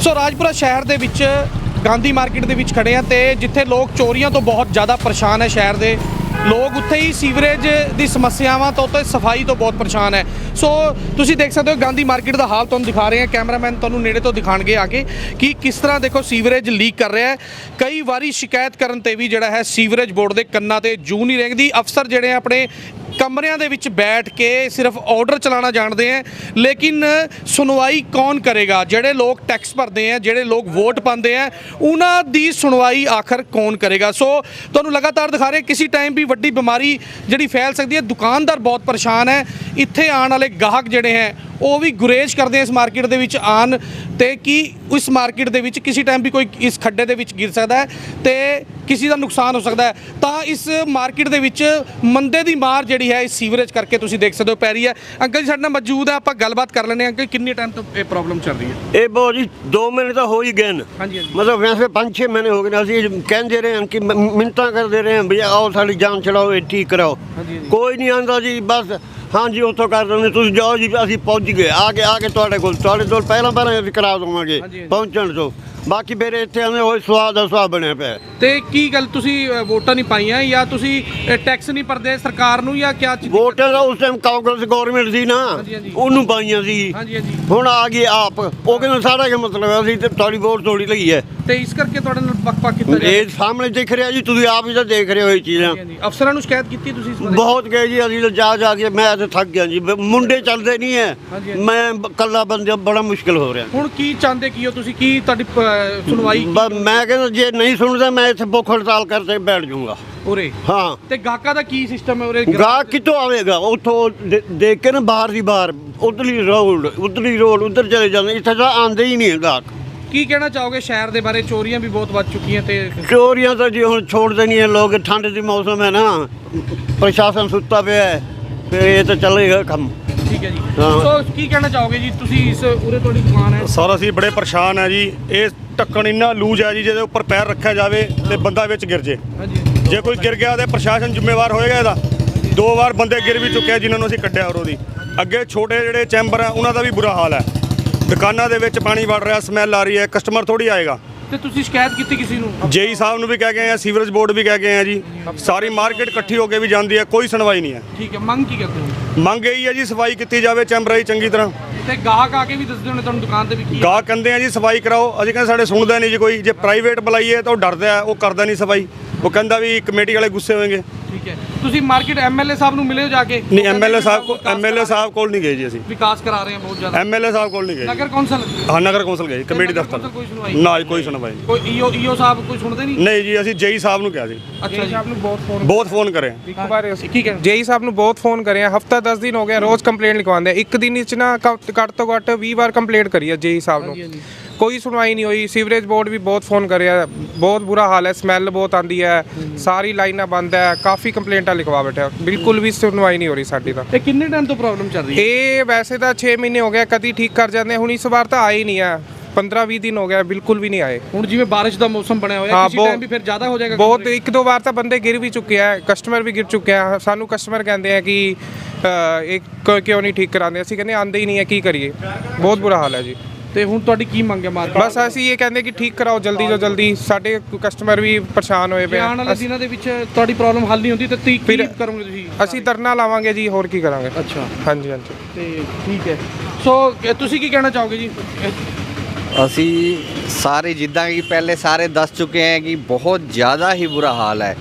ਸੋ ਰਾਜਪੁਰਾ ਸ਼ਹਿਰ ਦੇ ਵਿੱਚ, ਗਾਂਧੀ ਮਾਰਕੀਟ ਦੇ ਵਿੱਚ ਖੜੇ ਆ ਤੇ ਜਿੱਥੇ ਲੋਕ ਚੋਰੀਆਂ ਤੋਂ ਬਹੁਤ ਜ਼ਿਆਦਾ ਪਰੇਸ਼ਾਨ ਹੈ ਸ਼ਹਿਰ ਦੇ, ਲੋਕ ਉੱਥੇ ਹੀ ਸੀਵਰੇਜ ਦੀ ਸਮੱਸਿਆਵਾਂ ਤੋਂ ਤੇ ਸਫ਼ਾਈ ਤੋਂ ਬਹੁਤ ਪਰੇਸ਼ਾਨ ਹੈ ਸੋ ਤੁਸੀਂ ਦੇਖ ਸਕਦੇ ਹੋ ਗਾਂਧੀ ਮਾਰਕੀਟ ਦਾ ਹਾਲ ਤੁਹਾਨੂੰ ਦਿਖਾ ਰਹੇ ਹਾਂ ਕੈਮਰਾਮੈਨ ਤੁਹਾਨੂੰ ਨੇੜੇ ਤੋਂ ਦਿਖਾਣਗੇ ਆ ਕੇ ਕਿ ਕਿਸ ਤਰ੍ਹਾਂ ਦੇਖੋ ਸੀਵਰੇਜ ਲੀਕ ਕਰ ਰਿਹਾ ਹੈ। ਕਈ ਵਾਰੀ ਸ਼ਿਕਾਇਤ ਕਰਨ ਤੇ ਵੀ ਜਿਹੜਾ ਹੈ ਸੀਵਰੇਜ ਬੋਰਡ ਦੇ ਕੰਨਾਂ ਤੇ ਜੂ ਨਹੀਂ ਰਹਿੰਦੀ। ਅਫਸਰ ਜਿਹੜੇ ਆਪਣੇ ਕਮਰਿਆਂ ਦੇ ਵਿੱਚ ਬੈਠ ਕੇ ਸਿਰਫ ਆਰਡਰ ਚਲਾਉਣਾ ਜਾਣਦੇ ਹੈ ਲੇਕਿਨ ਸੁਣਵਾਈ ਕੌਣ ਕਰੇਗਾ? ਜਿਹੜੇ ਲੋਕ ਟੈਕਸ ਭਰਦੇ ਆ, ਜਿਹੜੇ ਲੋਕ ਵੋਟ ਪਾਉਂਦੇ ਆ, ਉਹਨਾਂ ਦੀ ਸੁਣਵਾਈ ਆਖਰ ਕੌਣ ਕਰੇਗਾ? ਸੋ ਤੁਹਾਨੂੰ ਲਗਾਤਾਰ ਦਿਖਾ ਰਹੇ ਕਿਸੇ ਟਾਈਮ ਵੀ ਵੱਡੀ ਬਿਮਾਰੀ ਜਿਹੜੀ ਫੈਲ ਸਕਦੀ ਹੈ, ਦੁਕਾਨਦਾਰ ਬਹੁਤ ਪਰੇਸ਼ਾਨ ਹੈ, ਇੱਥੇ ਆਉਣ ਵਾਲੇ ਗਾਹਕ ਜਿਹੜੇ ਹੈ ਉਹ ਵੀ ਗੁਰੇਜ਼ ਕਰਦੇ ਆ ਇਸ ਮਾਰਕੀਟ ਦੇ ਵਿੱਚ ਆਣ ਤੇ ਕਿ ਇਸ ਮਾਰਕੀਟ ਦੇ ਵਿੱਚ ਕਿਸੇ ਟਾਈਮ ਵੀ ਕੋਈ ਇਸ ਖੱਡੇ ਦੇ ਵਿੱਚ ਗਿਰ ਸਕਦਾ ਹੈ ਤੇ ਕਿਸੇ ਦਾ ਨੁਕਸਾਨ ਹੋ ਸਕਦਾ ਹੈ। ਤਾਂ ਇਸ ਮਾਰਕੀਟ ਦੇ ਵਿੱਚ ਮੰਦੇ ਦੀ ਮਾਰ ਜਿਹੜੀ ਹੈ ਇਸ ਸੀਵਰੇਜ ਕਰਕੇ ਤੁਸੀਂ ਦੇਖ ਸਕਦੇ ਹੋ ਪੈ ਰਹੀ ਹੈ। ਅੰਕਲ ਜੀ ਸਾਡੇ ਨਾਲ ਮੌਜੂਦ ਹੈ ਆਪਾਂ ਗੱਲਬਾਤ ਕਰ ਲੈਂਦੇ ਹਾਂ। ਅੰਕਲ ਕਿੰਨੇ ਟਾਈਮ ਤੋਂ ਇਹ ਪ੍ਰੋਬਲਮ ਚੱਲ ਰਹੀ ਹੈ? ਇਹ ਬਹੁਤ ਜੀ 2 ਮਹੀਨੇ ਤਾਂ ਹੋ ਹੀ ਗਏ ਨੇ। ਹਾਂਜੀ, ਹਾਂਜੀ। ਮਤਲਬ ਵੈਸੇ 5-6 ਮਹੀਨੇ ਹੋ ਗਏ ਨੇ ਅਸੀਂ ਕਹਿੰਦੇ ਰਹੇ ਹਾਂ ਕਿ ਮ- ਮਿੰਨਤਾਂ ਕਰਦੇ ਰਹੇ ਹਾਂ ਵੀ ਆਓ ਸਾਡੀ ਜਾਨ ਛਡਾਓ ਇਹ ਠੀਕ ਕਰਾਓ। ਕੋਈ ਨਹੀਂ ਆਂਦਾ ਜੀ ਬਸ ਹਾਂਜੀ ਉੱਥੋਂ ਕਰ ਦਿੰਦੇ। ਤੁਸੀਂ ਜਾਓ ਜੀ ਅਸੀਂ ਪਹੁੰਚ ਗਏ। ਆ ਕੇ ਆ ਕੇ ਤੁਹਾਡੇ ਕੋਲ ਤੁਹਾਡੇ ਕੋਲ ਪਹਿਲਾਂ ਪਹਿਲਾਂ ਅਸੀਂ ਕਰਾ ਦੇਵਾਂਗੇ। ਪਹੁੰਚਣ ਤੋਂ। ਬਾਕੀ ਮੇਰੇ ਇੱਥੇ ਆਵੇਂ ਹੋਏ ਸਵਾਦ ਦਾ ਸਵਾਦ ਬਣਿਆ ਪਿਆ। ਤੇ ਕੀ ਗੱਲ ਤੁਸੀਂ ਵੋਟਾਂ ਨਹੀਂ ਪਾਈਆਂ ਜਾਂ ਤੁਸੀਂ ਟੈਕਸ ਨਹੀਂ ਭਰਦੇ ਸਰਕਾਰ ਨੂੰ ਜਾਂ ਕਿਆ ਚੀਜ਼? ਵੋਟਾਂ ਦਾ ਉਸ ਟਾਈਮ ਕਾਂਗਰਸ ਗਵਰਨਮੈਂਟ ਸੀ ਨਾ। ਉਹਨੂੰ ਪਾਈਆਂ ਸੀ। ਹੁਣ ਆ ਗਈ ਆਪ। ਉਹ ਕਹਿੰਦੇ ਸਾਡਾ ਕੀ ਮਤਲਬ ਹੈ? ਅਸੀਂ ਤੇ ਤੁਹਾਡੀ ਵੋਟ ਥੋੜੀ ਲਈ ਹੈ। ਤੇ ਇਸ ਕਰਕੇ ਤੁਹਾਡੇ ਨਾਲ ਪੱਕ-ਪੱਕ ਕੀਤਾ ਜਾ ਇਹ ਸਾਹਮਣੇ ਦਿਖ ਰਿਹਾ ਜੀ ਤੁਸੀਂ ਆਪ ਹੀ ਤਾਂ ਦੇਖ ਰਹੇ ਹੋ ਇਹ ਚੀਜ਼ਾਂ। ਅਫਸਰਾਂ ਨੂੰ ਸ਼ਿਕਾਇਤ ਕੀਤੀ ਤੁਸੀਂ ਇਸ ਬਾਰੇ? ਬਹੁਤ ਗਏ ਜੀ ਅਸੀਂ ਤਾਂ ਜਾ ਜਾ ਕੇ ਮੈਂ ਤਾਂ ਥੱਕ ਗਿਆ ਜੀ। ਬ- ਮੁੰਡੇ ਚੱਲਦੇ ਨਹੀਂ ਹਾਂਜੀ, ਹੈ ਹਾਂਜੀ। ਮੈਂ ਬ- ਇਕੱਲਾ ਬੰਦਾ ਬੜਾ ਮੁਸ਼ਕਲ ਹੋ ਰਿਹਾ। ਹੁਣ ਕੀ ਚਾਹੁੰਦੇ ਕੀ ਹੋ? ਤੁਸੀਂ ਕੀ ਤੁਹਾਡੀ ਸੁਣਵਾਈ ਬ- ਮੈਂ ਕਹਿੰਦਾ ਜੇ ਨਹੀਂ ਸੁਣਦਾ ਮੈਂ ਇੱਥੇ ਭੁੱਖ ਹੜਤਾਲ ਕਰਕੇ ਬੈਠ ਜਾਊਂਗਾ। ਉਰੇ? ਹਾਂ। ਤੇ ਗਾਹਕਾਂ ਦਾ ਕੀ ਸਿਸਟਮ ਹੈ ਉਰੇ? ਗਾਹ ਕਿੱਥੋਂ ਆਵੇਗਾ? ਉੱਥੋਂ ਦੇ- ਦੇਖ ਕੇ ਨਾ ਬਾਹਰ ਦੀ ਬਾਹਰ। ਉਧਰਲੀ ਰੋਡ ਉਧਰਲੀ ਰੋਡ ਉਧਰ ਚਲੇ ਜਾਂਦੇ। ਇੱਥੇ ਤਾਂ ਆਂਦੇ ਹੀ ਨਹੀਂ ਗਾਹਕ। ਕੀ ਕਹਿਣਾ ਚਾਹੋਗੇ? ਸ਼ਹਿਰ ਦੇ ਬਾਰੇ ਚੋਰੀਆਂ ਵੀ ਬਹੁਤ ਵੱਧ ਚੁੱਕੀਆਂ ਤੇ ਚੋਰੀਆਂ ਤਾਂ ਜੀ ਹੁਣ ਛੋੜਦੇ ਨਹੀਂ ਹੈ ਲੋਕ ਠੰਡ ਦੀ ਮੌਸਮ ਹੈ ਨਾ। ਪ੍ਰਸ਼ਾਸਨ ਸੁੱਤਾ ਪਿਆ ਹੈ ਫਿਰ ਇਹ ਤਾਂ ਚੱਲੇਗਾ ਕੰਮ। ਠੀਕ ਹੈ ਜੀ। ਹਾਂ। ਸੋ ਕੀ ਕਹਿਣਾ ਚਾਹੋਗੇ ਜੀ? ਤੁਸੀਂ ਇਸ ਉਰੇ ਤੁਹਾਡੀ ਦੁਕਾਨ ਹੈ। ਸਰ ਅਸੀਂ ਬੜੇ ਪਰੇਸ਼ਾਨ ਆ ਜੀ। ਇਹ ਢੱਕਣ ਇੰਨਾ ਲੂਜ ਹੈ ਜੀ ਜਿਹਦੇ ਉੱਪਰ ਪੈਰ ਰੱਖਿਆ ਜਾਵੇ ਤੇ ਬੰਦਾ ਵਿੱਚ ਗਿਰ ਜੇ। ਹਾਂਜੀ। ਜੇ ਕੋਈ ਗਿਰ ਗਿਆ ਤੇ ਪ੍ਰਸ਼ਾਸਨ ਜ਼ਿੰਮੇਵਾਰ ਹੋਏਗਾ ਇਹਦਾ। ਦੋ ਵਾਰ ਬੰਦੇ ਗਿਰ ਵੀ ਚੁੱਕੇ ਆ ਜਿਨ੍ਹਾਂ ਨੂੰ ਅਸੀਂ ਕੱਢਿਆ ਉਰੋਂ ਦੀ। ਅੱਗੇ ਛੋਟੇ ਜਿਹੜੇ ਚੈਂਬਰ ਆ ਉਹਨਾਂ ਦਾ ਵੀ ਬੁਰਾ ਹਾਲ ਹੈ। ਦੁਕਾਨਾਂ ਦੇ ਵਿੱਚ ਪਾਣੀ ਵੜ ਰਿਹਾ ਸਮੈਲ ਆ ਰਹੀ ਹੈ ਕਸਟਮਰ ਥੋੜੀ ਆਏਗਾ। ਤੇ ਤੁਸੀਂ ਸ਼ਿਕਾਇਤ ਕੀਤੀ ਕਿਸੇ ਨੂੰ? ਜੇਈ ਸਾਹਿਬ ਨੂੰ ਵੀ ਕਹਿ ਗਏ ਆ ਸੀਵਰੇਜ ਬੋਰਡ ਵੀ ਕਹਿ ਗਏ ਆ ਜੀ। ਸਾਰੀ ਮਾਰਕੀਟ ਇਕੱਠੀ ਹੋ ਕੇ ਵੀ ਜਾਂਦੀ ਹੈ ਕੋਈ ਸੁਣਵਾਈ ਨਹੀਂ ਹੈ। ਠੀਕ ਹੈ ਮੰਗ ਕੀ ਕਰਦੇ ਹੋ? ਮੰਗ ਇਹੀ ਹੈ ਜੀ ਸਫ਼ਾਈ ਕੀਤੀ ਜਾਵੇ ਚੈਂਬਰਾਂ ਦੀ ਚੰਗੀ ਤਰ੍ਹਾਂ। ਤੇ ਗਾਹਕ ਆ ਕੇ ਵੀ ਦੱਸਦੇ ਹੋਣੇ ਤੁਹਾਨੂੰ ਦੁਕਾਨ ਤੇ ਵੀ ਕੀ ਗਾਹਕ ਕਹਿੰਦੇ ਆ ਜੀ ਸਫ਼ਾਈ ਕਰਾਓ। ਅਸੀਂ ਕਹਿੰਦੇ ਸਾਡੇ ਸੁਣਦਾ ਨਹੀਂ ਜੀ ਕੋਈ ਜੇ ਪ੍ਰਾਈਵੇਟ ਬੁਲਾਈਏ ਤਾਂ ਉਹ ਡਰਦਾ ਹੈ, ਉਹ ਕਰਦਾ ਨਹੀਂ ਸਫ਼ਾਈ। ਉਹ ਕਹਿੰਦਾ ਵੀ ਕਮੇਟੀ ਵਾਲੇ ਗੁੱਸੇ ਹੋਣਗੇ। ਠੀਕ ਹੈ। ਤੁਸੀਂ ਮਾਰਕੀਟ ਐਮਐਲਏ ਸਾਹਿਬ ਨੂੰ ਮਿਲੇ ਹੋ ਜਾ ਕੇ? ਨਹੀਂ ਕਹਿੰਦੇ ਐਮਐਲਏ ਸਾਹਿਬ ਕੋਲ ਐਮਐਲਏ ਸਾਹਿਬ ਕੋਲ ਨਹੀਂ ਗਏ ਜੀ ਅਸੀਂ। ਵਿਕਾਸ ਕਰਾ ਰਹੇ ਹਾਂ ਬਹੁਤ ਜ਼ਿਆਦਾ। ਐਮਐਲਏ ਸਾਹਿਬ ਕੋਲ ਨਹੀਂ ਗਏ ਨਗਰ ਕੌਂਸਲ? ਹਾਂ ਨਗਰ ਕੌਂਸਲ ਗਏ ਕਮੇਟੀ ਦਫ਼ਤਰ। ਕੌਂਸਲ ਕੋਈ ਸੁਣਵਾਈ ਨਾ ਜੀ ਕੋਈ ਸੁਣਵਾਈ ਨਹੀਂ। ਕੋਈ ਈਓ ਈਓ ਸਾਹਿਬ ਕੋਈ ਸੁਣਦੇ ਨਹੀਂ? ਨਹੀਂ ਜੀ ਅਸੀਂ ਜੇਈ ਸਾਹਿਬ ਨੂੰ ਕਿਹਾ ਸੀ। ਅੱਛਾ ਜੀ। ਨੂੰ ਬਹੁਤ ਫੋਨ ਬਹੁਤ ਫੋਨ ਕਰੇ ਇੱਕ ਵਾਰ ਕੀ ਕਹਿਣਾ ਜੇਈ ਸਾਹਿਬ ਨੂੰ ਬਹੁਤ ਫੋਨ ਕਰੇ ਆ। ਹਫਤਾ 10 ਦਿਨ ਹੋ ਗਿਆ ਰੋਜ਼ ਕੰਪਲੇਂਟ ਲਿਖਵਾਉਂਦੇ। ਇੱਕ ਦਿਨ ਵਿੱਚ ਨਾ ਘੱਟ ਤੋਂ ਘੱਟ 20 ਵਾਰ ਕੰਪਲੇਂਟ ਕਰੀ ਆ ਜੇਈ ਸਾਹਿਬ ਨੂੰ। ਕੋਈ ਸੁਣਵਾਈ ਨਹੀਂ ਹੋਈ। ਸੀਵਰੇਜ ਬੋਰਡ ਵੀ ਬਹੁਤ ਫੋਨ ਕਰਿਆ। ਬਹੁਤ ਬੁਰਾ ਹਾਲ ਹੈ। ਸਮੈਲ ਬਹੁਤ ਆਂਦੀ ਹੈ। ਸਾਰੀ ਲਾਈਨਾਂ ਬੰਦ ਹੈ। ਕਾਫੀ ਕੰਪਲੇਂਟਾਂ ਲਿਖਵਾ ਬੈਠਾ ਬਿਲਕੁਲ ਵੀ ਸੁਣਵਾਈ ਨਹੀਂ ਹੋ ਰਹੀ ਸਾਡੀ ਤਾਂ। ਇਹ ਕਿੰਨੇ ਟਾਈਮ ਤੋਂ ਪ੍ਰੋਬਲਮ ਚੱਲ ਰਹੀ ਹੈ? ਇਹ ਵੈਸੇ ਤਾਂ 6 ਮਹੀਨੇ ਹੋ ਗਏ। ਕਦੀ ਠੀਕ ਕਰ ਜਾਂਦੇ ਹੁਣ ਇਸ ਵਾਰ ਤਾਂ ਆਏ ਹੀ ਨਹੀਂ ਆ। 15 20 ਦਿਨ ਹੋ ਗਿਆ ਬਿਲਕੁਲ ਵੀ ਨਹੀਂ ਆਏ। ਹੁਣ ਜਿਵੇਂ ਬਾਰਿਸ਼ ਦਾ ਮੌਸਮ ਬਣਿਆ ਹੋਇਆ ਕਿਸੇ ਟਾਈਮ ਵੀ ਫਿਰ ਜ਼ਿਆਦਾ ਹੋ ਜਾਏਗਾ ਬਹੁਤ ਇੱਕ ਦੋ ਵਾਰ ਤਾਂ ਬੰਦੇ ਗਿਰ ਵੀ ਚੁੱਕੇ ਆ। ਕਸਟਮਰ ਵੀ ਗਿਰ ਚੁੱਕੇ ਆ। ਸਾਨੂੰ ਕਸਟਮਰ ਕਹਿੰਦੇ ਆ ਕਿ ਇਹ ਕਿਉਂ ਨਹੀਂ ਠੀਕ ਕਰਾਉਂਦੇ? ਅਸੀਂ ਕਹਿੰਦੇ ਆਂਦੇ ਹੀ ਨਹੀਂ ਹੈ ਕੀ ਕਰੀਏ? ਬਹੁਤ ਬੁਰਾ ਹਾਲ ਹੈ ਜੀ। ਤੇ ਹੁਣ ਤੁਹਾਡੀ ਕੀ ਮੰਗ ਹੈ ਮਾਰਕੀਟ ਬਸ ਅਸੀਂ ਇਹ ਕਹਿੰਦੇ ਕਿ ਠੀਕ ਕਰਾਓ ਜਲਦੀ ਤੋਂ ਜਲਦੀ। ਸਾਡੇ ਕਸਟਮਰ ਵੀ ਪਰੇਸ਼ਾਨ ਹੋਏ ਪਏ ਆਉਣ ਵਾਲੇ। ਦਿਨਾਂ ਦੇ ਵਿੱਚ ਤੁਹਾਡੀ ਪ੍ਰੋਬਲਮ ਹੱਲ ਨਹੀਂ ਹੁੰਦੀ ਤੇ ਤੀ ਕੀ ਫਿਰ- ਕਰੋਗੇ ਤੁਸੀਂ? ਅਸੀਂ ਧਰਨਾ ਲਾਵਾਂਗੇ ਜੀ ਹੋਰ ਕੀ ਕਰਾਂਗੇ। ਅੱਛਾ। ਹਾਂਜੀ ਹਾਂਜੀ। ਤੇ ਠੀਕ ਹੈ। ਸੋ ਤੁਸੀਂ ਕੀ ਕਹਿਣਾ ਚਾਹੋਗੇ ਜੀ? ਅਸੀਂ ਸਾਰੇ ਜਿੱਦਾਂ ਕਿ ਪਹਿਲੇ ਸਾਰੇ ਦੱਸ ਚੁੱਕੇ ਹਾਂ ਕਿ ਬਹੁਤ ਜ਼ਿਆਦਾ ਹੀ ਬੁਰਾ ਹਾਲ ਹੈ।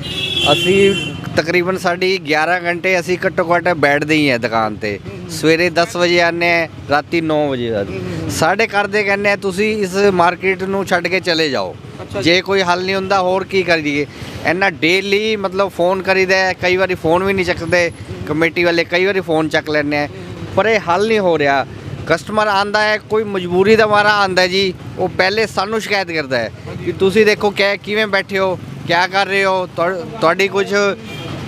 ਅਸੀਂ ਤਕਰੀਬਨ ਸਾਡੀ 11 ਘੰਟੇ ਅਸੀਂ ਘੱਟੋ ਘੱਟ ਬੈਠਦੇ ਹੀ ਹਾਂ ਦੁਕਾਨ ਤੇ। ਸਵੇਰੇ 10 ਵਜੇ ਆਨੇ ਹਾਂ ਰਾਤੀ 9 ਵਜੇ ਆਉਂਦੇ ਸਾਡੇ ਕਰਦੇ ਕਹਿੰਦੇ ਆ ਤੁਸੀਂ ਇਸ ਮਾਰਕੀਟ ਨੂੰ ਛੱਡ ਕੇ ਚਲੇ ਜਾਓ। ਜੀ। ਕੋਈ ਹੱਲ ਨਹੀਂ ਹੁੰਦਾ ਹੋਰ ਕੀ ਕਰੀਏ ਇੰਨਾ ਡੇਲੀ ਮਤਲਬ ਫੋਨ ਕਰੀਦਾ ਕਈ ਵਾਰੀ ਫੋਨ ਵੀ ਨਹੀਂ ਚੱਕਦੇ। ਕਮੇਟੀ ਵਾਲੇ ਕਈ ਵਾਰੀ ਫੋਨ ਚੱਕ ਲੈਂਦੇ ਆ। ਪਰ ਇਹ ਹੱਲ ਨਹੀਂ ਹੋ ਰਿਹਾ। ਕਸਟਮਰ ਆਂਦਾ ਹੈ ਕੋਈ ਮਜਬੂਰੀ ਦਾ ਮਾਰਾ ਆਂਦਾ ਜੀ। ਉਹ ਪਹਿਲੇ ਸਾਨੂੰ ਸ਼ਿਕਾਇਤ ਕਰਦਾ ਹੈ ਕਿ ਤੁਸੀਂ ਦੇਖੋ ਕਿ ਕਿਵੇਂ ਬੈਠੇ ਹੋ ਕਿਆ ਕਰ ਰਹੇ ਹੋ? ਤੁਹਾ- ਤੁਹਾਡੀ ਕੁਝ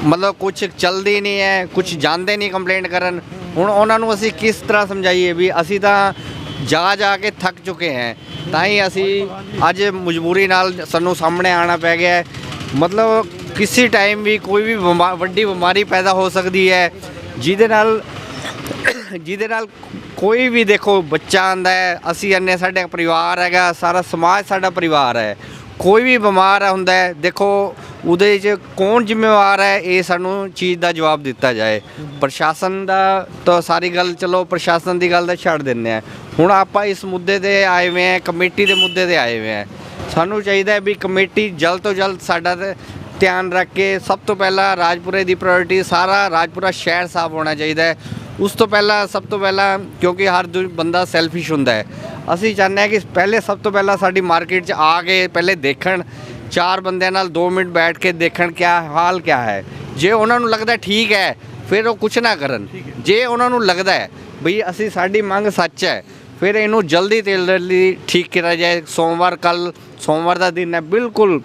ਮਤਲਬ ਕੁਝ ਚੱਲਦੀ ਨਹੀਂ ਹੈ ਕੁਝ ਜਾਣਦੇ ਨਹੀਂ ਕੰਪਲੇਂਟ ਕਰਨ। ਹੁਣ ਉਹਨਾਂ ਨੂੰ ਅਸੀਂ ਕਿਸ ਤਰ੍ਹਾਂ ਸਮਝਾਈਏ ਵੀ ਅਸੀਂ ਤਾਂ ਜਾ ਜਾ ਕੇ ਥੱਕ ਚੁੱਕੇ ਹਾਂ। ਤਾਂ ਹੀ ਅਸੀਂ ਅੱਜ ਮਜਬੂਰੀ ਨਾਲ ਸਾਨੂੰ ਸਾਹਮਣੇ ਆਣਾ ਪੈ ਗਿਆ ਹੈ। ਮਤਲਬ ਕਿਸੇ ਟਾਈਮ ਵੀ ਕੋਈ ਵੀ ਬਿਮਾ- ਵੱਡੀ ਬਿਮਾਰੀ ਪੈਦਾ ਹੋ ਸਕਦੀ ਹੈ। ਜਿਹਦੇ ਨਾਲ ਜਿਹਦੇ ਨਾਲ ਕੋਈ ਵੀ ਦੇਖੋ ਬੱਚਾ ਆਂਦਾ ਹੈ, ਅਸੀਂ ਅੰਨੇ ਸਾਡਾ ਪਰਿਵਾਰ ਹੈਗਾ, ਸਾਰਾ ਸਮਾਜ ਸਾਡਾ ਪਰਿਵਾਰ ਹੈ। ਕੋਈ ਵੀ ਬਿਮਾਰ ਹੁੰਦਾ ਹੈ, ਦੇਖੋ, ਉਹਦੇ 'ਚ ਕੌਣ ਜ਼ਿੰਮੇਵਾਰ ਹੈ, ਇਹ ਸਾਨੂੰ ਚੀਜ਼ ਦਾ ਜਵਾਬ ਦਿੱਤਾ ਜਾਏ। ਪ੍ਰਸ਼ਾਸਨ ਦਾ ਤਾਂ ਸਾਰੀ ਗੱਲ, ਚਲੋ, ਪ੍ਰਸ਼ਾਸਨ ਦੀ ਗੱਲ ਤਾਂ ਛੱਡ ਦਿੰਦੇ ਆ ਹੁਣ ਆਪਾਂ ਇਸ ਮੁੱਦੇ ਤੇ ਆਏ ਹੋਏ ਆ ਕਮੇਟੀ ਦੇ ਮੁੱਦੇ ਤੇ ਆਏ ਹੋਏ ਆ ਸਾਨੂੰ ਚਾਹੀਦਾ ਹੈ ਵੀ ਕਮੇਟੀ ਜਲਦ ਤੋਂ ਜਲਦ ਸਾਡਾ ਧਿਆਨ ਰੱਖ ਕੇ ਸਭ ਤੋਂ ਪਹਿਲਾਂ ਰਾਜਪੁਰੇ ਦੀ ਪ੍ਰਾਇੋਰਟੀ ਸਾਰਾ ਰਾਜਪੁਰਾ ਸ਼ਹਿਰ ਸਾਫ਼ ਹੋਣਾ ਚਾਹੀਦਾ ਹੈ। ਉਸ ਤੋਂ ਪਹਿਲਾਂ ਸਭ ਤੋਂ ਪਹਿਲਾਂ ਕਿਉਂਕਿ ਹਰ ਬੰਦਾ ਸੈਲਫਿਸ਼ ਹੁੰਦਾ ਹੈ ਅਸੀਂ ਚਾਹੁੰਦੇ ਹਾਂ ਕਿ ਪਹਿਲੇ ਸਭ ਤੋਂ ਪਹਿਲਾਂ ਸਾਡੀ ਮਾਰਕੀਟ 'ਚ ਆ ਕੇ ਪਹਿਲੇ ਦੇਖਣ ਚਾਰ ਬੰਦਿਆਂ ਨਾਲ 2 ਮਿੰਟ ਬੈਠ ਕੇ ਦੇਖਣ ਕਿਆ ਹਾਲ ਕਿਆ ਹੈ। ਜੇ ਉਹਨਾਂ ਨੂੰ ਲੱਗਦਾ ਠੀਕ ਹੈ ਫਿਰ ਉਹ ਕੁਝ ਨਾ ਕਰਨ। ਜੇ ਉਹਨਾਂ ਨੂੰ ਲੱਗਦਾ ਹੈ ਬਈ ਅਸੀਂ ਸਾਡੀ ਮੰਗ ਸੱਚ ਹੈ ਫਿਰ ਇਹਨੂੰ ਜਲਦੀ ਤੇ ਜਲਦੀ ਠੀਕ ਕੀਤਾ ਜਾਏ। ਸੋਮਵਾਰ ਕੱਲ ਸੋਮਵਾਰ ਦਾ ਦਿਨ ਹੈ ਬਿਲਕੁਲ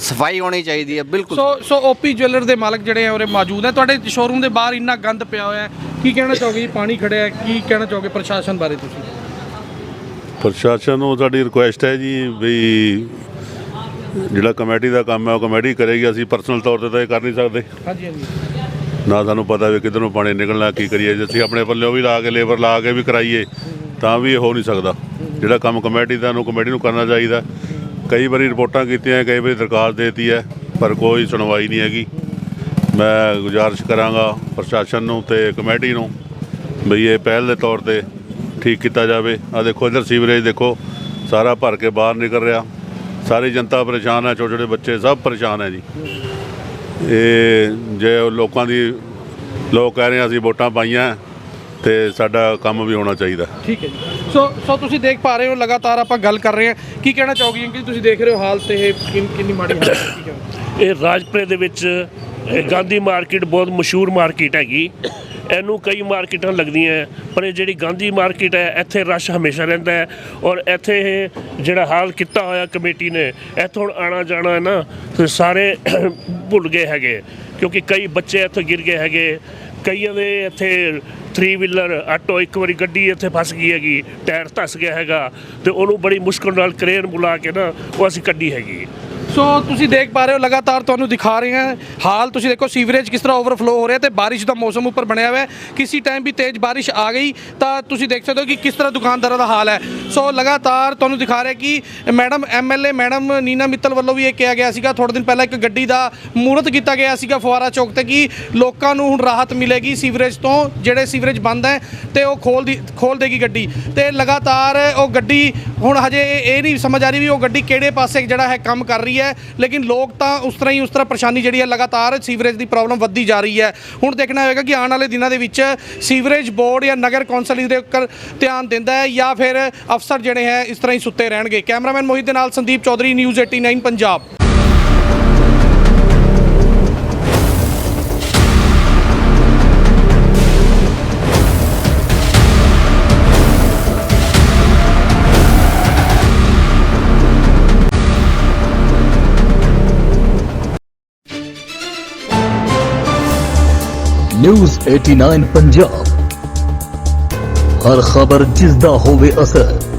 ਸਫ਼ਾਈ ਹੋਣੀ ਚਾਹੀਦੀ ਹੈ ਬਿਲਕੁਲ। ਸੋ ਸੋ ਓਪੀ ਜੁਐਲਰ ਦੇ ਮਾਲਕ ਜਿਹੜੇ ਆ ਉਰੇ ਮੌਜੂਦ ਹੈ। ਤੁਹਾਡੇ ਸ਼ੋਰੂਮ ਦੇ ਬਾਹਰ ਇੰਨਾ ਗੰਦ ਪਿਆ ਹੋਇਆ ਹੈ। ਕੀ ਕਹਿਣਾ ਚਾਹੋਗੇ ਜੀ? ਪਾਣੀ ਖੜਿਆ ਹੈ। ਕੀ ਕਹਿਣਾ ਚਾਹੋਗੇ ਪ੍ਰਸ਼ਾਸਨ ਬਾਰੇ ਤੁਸੀਂ? ਪ੍ਰਸ਼ਾਸਨ ਨੂੰ ਸਾਡੀ ਰਿਕੁਐਸਟ ਹੈ ਜੀ ਵੀ ਜਿਹੜਾ ਕਮੇਟੀ ਦਾ ਕੰਮ ਹੈ ਉਹ ਕਮੇਟੀ ਕਰੇਗੀ। ਅਸੀਂ ਪਰਸਨਲ ਤੌਰ ਤੇ ਤਾਂ ਇਹ ਕਰ ਨਹੀਂ ਸਕਦੇ। ਹਾਂਜੀ ਹਾਂਜੀ। ਨਾ ਸਾਨੂੰ ਪਤਾ ਵੀ ਕਿੱਧਰ ਨੂੰ ਪਾਣੀ ਨਿਕਲਣਾ ਕੀ ਕਰੀਏ। ਜੇ ਅਸੀਂ ਆਪਣੇ ਪੱਲਿਓਂ ਵੀ ਲਾ ਕੇ ਲੇਬਰ ਲਾ ਕੇ ਵੀ ਕਰਾਈਏ ਤਾਂ ਵੀ ਇਹ ਹੋ ਨਹੀਂ ਸਕਦਾ। ਜਿਹੜਾ ਕੰਮ ਕਮੇਟੀ ਦਾ ਨੂੰ ਕਮੇਟੀ ਨੂੰ ਕਰਨਾ ਚਾਹੀਦਾ। ਕਈ ਵਾਰੀ ਰਿਪੋਰਟਾਂ ਕੀਤੀਆਂ, ਕਈ ਵਾਰੀ ਦਰਖਾਸਤ ਦੇਤੀ ਹੈ, ਪਰ ਕੋਈ ਸੁਣਵਾਈ ਨਹੀਂ ਹੈਗੀ। ਮੈਂ ਗੁਜ਼ਾਰਿਸ਼ ਕਰਾਂਗਾ ਪ੍ਰਸ਼ਾਸਨ ਨੂੰ ਤੇ ਕਮੇਟੀ ਨੂੰ ਵੀ ਇਹ ਪਹਿਲ ਦੇ ਤੌਰ ਤੇ ਠੀਕ ਕੀਤਾ ਜਾਵੇ। ਆ ਦੇਖੋ, ਇਧਰ ਸੀਵਰੇਜ ਦੇਖੋ, ਸਾਰਾ ਭਰ ਕੇ ਬਾਹਰ ਨਿਕਲ ਰਿਹਾ। ਸਾਰੀ ਜਨਤਾ ਪਰੇਸ਼ਾਨ ਹੈ ਛੋਟੇ ਛੋਟੇ ਬੱਚੇ ਸਭ ਪਰੇਸ਼ਾਨ ਹੈ ਜੀ। ਇਹ ਜੇ ਲੋਕਾਂ ਦੀ, ਲੋਕ ਕਹਿ ਰਹੇ ਅਸੀਂ ਵੋਟਾਂ ਪਾਈਆਂ। ਤੇ ਸਾਡਾ ਕੰਮ ਵੀ ਹੋਣਾ ਚਾਹੀਦਾ। ਠੀਕ ਹੈ ਜੀ। ਸੋ ਸੋ ਤੁਸੀਂ ਦੇਖ ਪਾ ਰਹੇ ਹੋ ਲਗਾਤਾਰ ਆਪਾਂ ਗੱਲ ਕਰ ਰਹੇ ਹਾਂ। ਕੀ ਕਹਿਣਾ ਚਾਹੋਗੇ ਕਿ ਤੁਸੀਂ ਦੇਖ ਰਹੇ ਹੋ ਹਾਲਤ ਇਹ ਕਿੰਨ- ਕਿੰਨੀ ਮਾੜੀ ਹਾਲਤ ਹੈ ਕੀ ਇਹ ਰਾਜਪੁਰੇ ਦੇ ਵਿੱਚ ਇਹ ਗਾਂਧੀ ਮਾਰਕੀਟ ਬਹੁਤ ਮਸ਼ਹੂਰ ਮਾਰਕੀਟ ਹੈਗੀ। ਇਹਨੂੰ ਕਈ ਮਾਰਕੀਟਾਂ ਲੱਗਦੀਆਂ ਪਰ ਇਹ ਜਿਹੜੀ ਗਾਂਧੀ ਮਾਰਕੀਟ ਹੈ ਇੱਥੇ ਰਸ਼ ਹਮੇਸ਼ਾ ਰਹਿੰਦਾ ਹੈ। ਔਰ ਇੱਥੇ ਇਹ ਜਿਹੜਾ ਹਾਲ ਕੀਤਾ ਹੋਇਆ ਕਮੇਟੀ ਨੇ ਇੱਥੋਂ ਹੁਣ ਆਣਾ ਜਾਣਾ ਹੈ ਨਾ ਤੇ ਸਾਰੇ ਭੁੱਲ ਗਏ ਹੈਗੇ। ਕਿਉਂਕਿ ਕਈ ਬੱਚੇ ਇੱਥੇ ਗਿਰ ਗਏ ਹੈਗੇ। ਕਈਆਂ ਦੇ ਇੱਥੇ 3 ਵੀਲਰ ਆਟੋ ਇੱਕ ਵਾਰੀ ਗੱਡੀ ਇੱਥੇ ਫਸ ਗਈ ਹੈਗੀ, ਟਾਇਰ ਧਸ ਗਿਆ ਹੈਗਾ, ਤੇ ਉਹਨੂੰ ਬੜੀ ਮੁਸ਼ਕਲ ਨਾਲ ਕਰੇਨ ਬੁਲਾ ਕੇ ਨਾ ਉਹ ਅਸੀਂ ਕੱਢੀ ਹੈਗੀ। ਸੋ ਤੁਸੀਂ ਦੇਖ ਪਾ ਰਹੇ ਹੋ, ਲਗਾਤਾਰ ਤੁਹਾਨੂੰ ਦਿਖਾ ਰਹੇ ਹਾਂ। ਹਾਲ ਤੁਸੀਂ ਦੇਖੋ, ਸੀਵਰੇਜ ਕਿਸ ਤਰ੍ਹਾਂ ਓਵਰਫਲੋ ਹੋ ਰਿਹਾ ਤੇ ਬਾਰਿਸ਼ ਦਾ ਮੌਸਮ ਉੱਪਰ ਬਣਿਆ ਹੋਇਆ ਹੈ। ਕਿਸੇ ਟਾਈਮ ਵੀ ਤੇਜ਼ ਬਾਰਿਸ਼ ਆ ਗਈ, ਤਾਂ ਤੁਸੀਂ ਦੇਖ ਸਕਦੇ ਹੋ ਕਿ ਕਿਸ ਤਰ੍ਹਾਂ ਦੁਕਾਨਦਾਰਾਂ ਦਾ ਹਾਲ ਹੈ। ਸੋ ਲਗਾਤਾਰ ਤੁਹਾਨੂੰ ਦਿਖਾ ਰਿਹਾ ਕਿ madam MLA madam Neena Mittal ਵੱਲੋਂ ਵੀ ਇਹ ਕਿਹਾ ਗਿਆ ਸੀਗਾ। ਥੋੜੇ ਦਿਨ ਪਹਿਲਾਂ ਇੱਕ ਗੱਡੀ ਦਾ ਮੂਰਤ ਕੀਤਾ ਗਿਆ ਸੀਗਾ ਫੁਆਰਾ ਚੌਕ ਤੇ ਕਿ ਲੋਕਾਂ ਨੂੰ ਹੁਣ ਰਾਹਤ ਮਿਲੇਗੀ ਸੀਵਰੇਜ ਤੋਂ, ਜਿਹੜੇ ਸੀਵਰੇਜ ਬੰਦ ਹੈ ਤੇ ਉਹ ਖੋਲ ਦੀ ਖੋਲ ਦੇਗੀ ਗੱਡੀ। ਤੇ ਲਗਾਤਾਰ ਉਹ ਗੱਡੀ ਹੁਣ ਹਜੇ ਇਹ ਨਹੀਂ ਸਮਝ ਆ ਰਹੀ ਵੀ ਉਹ ਗੱਡੀ ਕਿਹੜੇ ਪਾਸੇ ਜਿਹੜਾ ਹੈ ਕੰਮ ਕਰ ਰਹੀ ਹੈ, ਲੇਕਿਨ ਲੋਕ ਤਾਂ ਉਸ ਤਰ੍ਹਾਂ ਹੀ ਉਸ ਤਰ੍ਹਾਂ ਪਰੇਸ਼ਾਨੀ ਜਿਹੜੀ ਹੈ ਲਗਾਤਾਰ ਸੀਵਰੇਜ ਦੀ ਪ੍ਰੋਬਲਮ ਵੱਧਦੀ ਜਾ ਰਹੀ ਹੈ। ਹੁਣ ਦੇਖਣਾ ਹੋਵੇਗਾ ਕਿ ਆਉਣ ਵਾਲੇ ਦਿਨਾਂ ਦੇ ਵਿੱਚ ਸੀਵਰੇਜ ਬੋਰਡ ਜਾਂ ਨਗਰ ਕੌਂਸਲ ਦੇ ਉੱਪਰ ਧਿਆਨ ਦਿੰਦਾ ਹੈ ਜਾਂ ਫਿਰ ਅਫਸਰ ਜਿਹੜੇ ਹੈ ਇਸ ਤਰ੍ਹਾਂ ਹੀ ਸੁੱਤੇ ਰਹਿਣਗੇ। ਕੈਮਰਾਮੈਨ ਮੋਹਿਤ ਦੇ ਨਾਲ ਸੰਦੀਪ ਚੌਧਰੀ, ਨਿਊਜ਼ 89 ਪੰਜਾਬ। ਨਿਊਜ਼ 89 ਪੰਜਾਬ ਹਰ ਖਬਰ ਜਿਸ ਦਾ ਹੋਵੇ ਅਸਰ